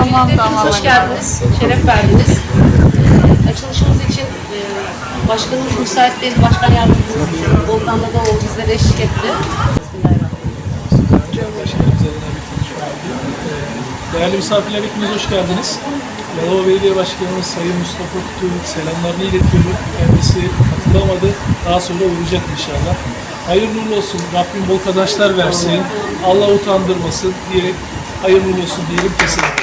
Tamam, Öncelikle tamam, hoş geldiniz, şeref verdiniz. Açılışımız için e, başkanımız müsait değil, başkan yardımcımız Volkan Dadaoğlu bizlere eşlik etti. Değerli misafirler hepiniz hoş geldiniz. Yalova Belediye Başkanımız Sayın Mustafa Kutu'nun selamlarını iletiyorum. Kendisi katılamadı. Daha sonra uğrayacak inşallah. Hayırlı uğurlu olsun. Rabbim bol kazançlar versin. Allah utandırmasın diyerek hayırlı uğurlu olsun diyelim kesinlikle.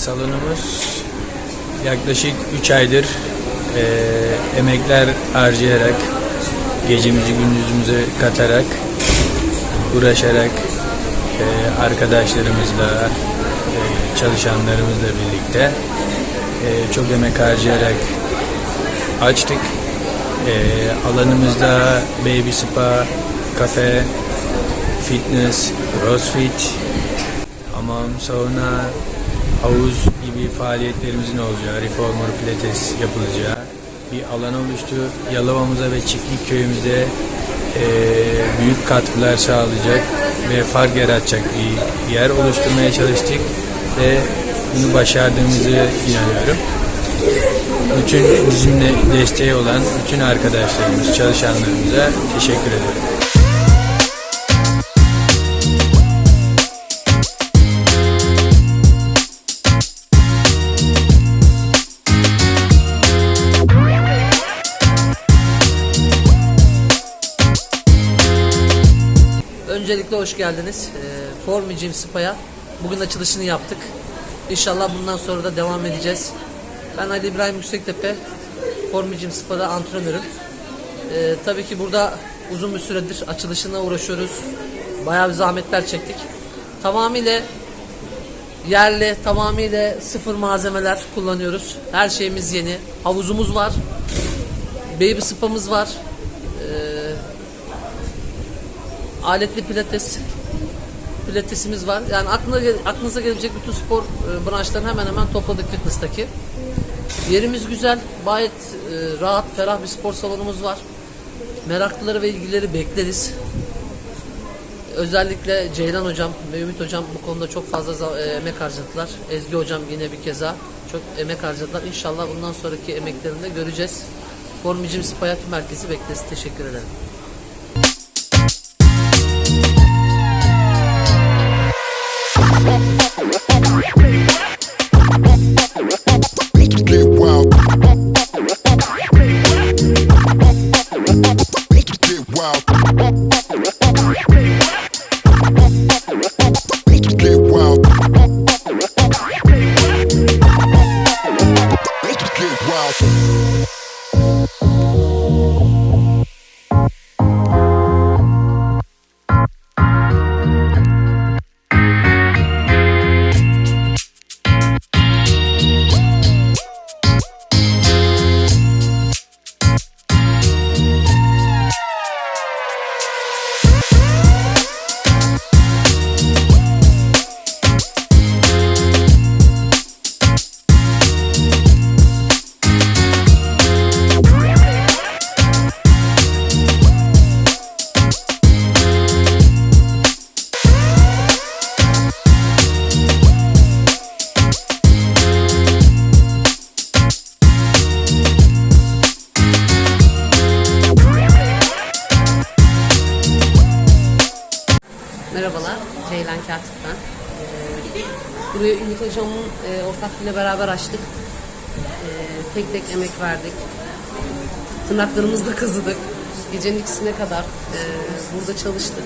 Salonumuz yaklaşık 3 aydır e, emekler harcayarak, gecemizi gündüzümüze katarak, uğraşarak e, arkadaşlarımızla, e, çalışanlarımızla birlikte e, çok emek harcayarak açtık. E, alanımızda baby spa, kafe, fitness, crossfit, hamam, sauna, havuz gibi faaliyetlerimizin olacağı, reformer pilates yapılacağı bir alan oluştu. Yalova'mıza ve Çiftlik köyümüze eee, büyük katkılar sağlayacak ve fark yaratacak bir yer oluşturmaya çalıştık ve bunu başardığımızı inanıyorum. Bütün bizimle desteği olan bütün arkadaşlarımız, çalışanlarımıza teşekkür ederim. Öncelikle hoş geldiniz. E, Form Gym Spa'ya bugün açılışını yaptık. İnşallah bundan sonra da devam edeceğiz. Ben Ali İbrahim Yüksektepe, Form Gym Spa'da antrenörüm. E, tabii ki burada uzun bir süredir açılışına uğraşıyoruz. Bayağı bir zahmetler çektik. Tamamıyla yerli, tamamıyla sıfır malzemeler kullanıyoruz. Her şeyimiz yeni. Havuzumuz var. Baby spamız var. Aletli pilates pilatesimiz var. Yani aklına aklınıza gelebilecek bütün spor e, branşlarını hemen hemen topladık fitness'taki. Yerimiz güzel, gayet e, rahat, ferah bir spor salonumuz var. Meraklıları ve ilgileri bekleriz. Özellikle Ceylan hocam ve Ümit hocam bu konuda çok fazla e, emek harcadılar. Ezgi hocam yine bir keza çok emek harcadılar. İnşallah bundan sonraki emeklerini de göreceğiz. Formicim Spayat Merkezi bekleriz. Teşekkür ederim. Thank you. Katip'ten. E, burayı Ümit Hocam'ın e, ortaklığıyla beraber açtık. E, tek tek emek verdik. Tırnaklarımızla kazıdık. Gecenin ikisine kadar e, burada çalıştık.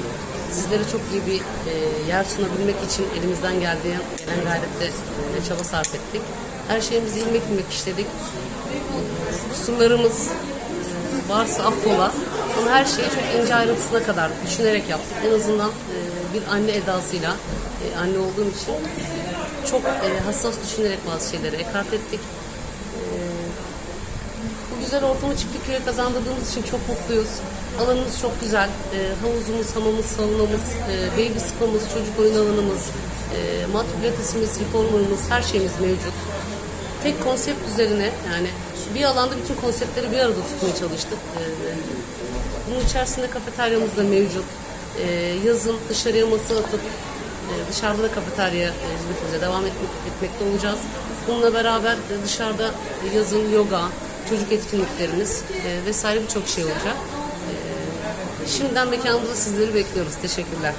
Sizlere çok iyi bir e, yer sunabilmek için elimizden geldiği gelen gayrette e, çaba sarf ettik. Her şeyimizi ilmek ilmek işledik. Kusurlarımız e, varsa affola. Ama her şeyi çok ince ayrıntısına kadar düşünerek yaptık. En azından e, bir anne edasıyla, e, anne olduğum için çok e, hassas düşünerek bazı şeyleri ekart ettik. Bu güzel ortamı çiftlik köye kazandırdığımız için çok mutluyuz. Alanımız çok güzel. E, havuzumuz, hamamımız, saunamız, e, baby spamız, çocuk oyun alanımız, e, mat pilatesimiz, her şeyimiz mevcut. Tek konsept üzerine yani bir alanda bütün konseptleri bir arada tutmaya çalıştık. E, bunun içerisinde kafeteryamız da mevcut. E, yazın dışarıya masa atıp e, dışarıda da kafeterya e, hizmetimize devam etmek, etmekte olacağız. Bununla beraber dışarıda yazın yoga, çocuk etkinliklerimiz e, vesaire birçok şey olacak. E, şimdiden mekanımızda sizleri bekliyoruz. Teşekkürler.